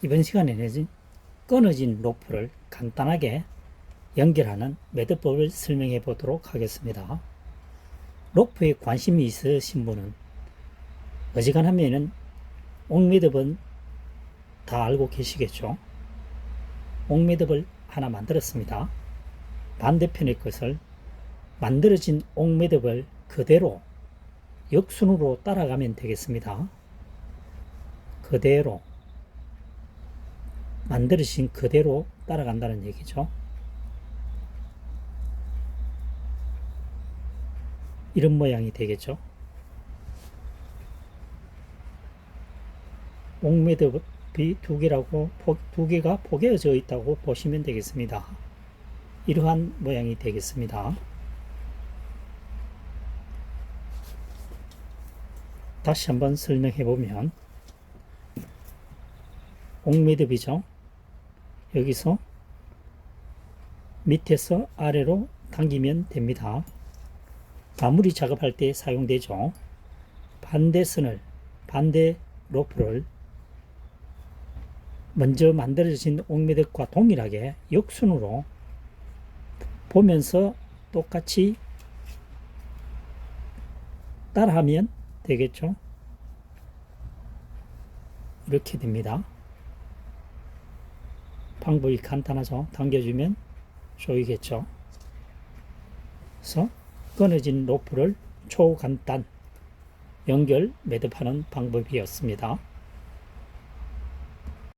이번 시간에는 끊어진 로프를 간단하게 연결하는 매듭법을 설명해 보도록 하겠습니다. 로프에 관심이 있으신 분은 어지간하면은 옥매듭은 다 알고 계시겠죠? 옥매듭을 하나 만들었습니다. 반대편의 것을 만들어진 옥매듭을 그대로 역순으로 따라가면 되겠습니다. 그대로 만들어진 그대로 따라간다는 얘기죠. 이런 모양이 되겠죠. 옥매듭이 두 개라고 포- 두 개가 포개어져 있다고 보시면 되겠습니다. 이러한 모양이 되겠습니다. 다시 한번 설명해 보면 옥매듭이죠. 여기서 밑에서 아래로 당기면 됩니다. 마무리 작업할 때 사용되죠. 반대선을 반대 로프를 먼저 만들어진 옥매듭과 동일하게 역순으로 보면서 똑같이 따라하면 되겠죠. 이렇게 됩니다. 방법이 간단하죠. 당겨주면 조이겠죠. 그래서 끊어진 로프를 초간단 연결 매듭하는 방법이었습니다.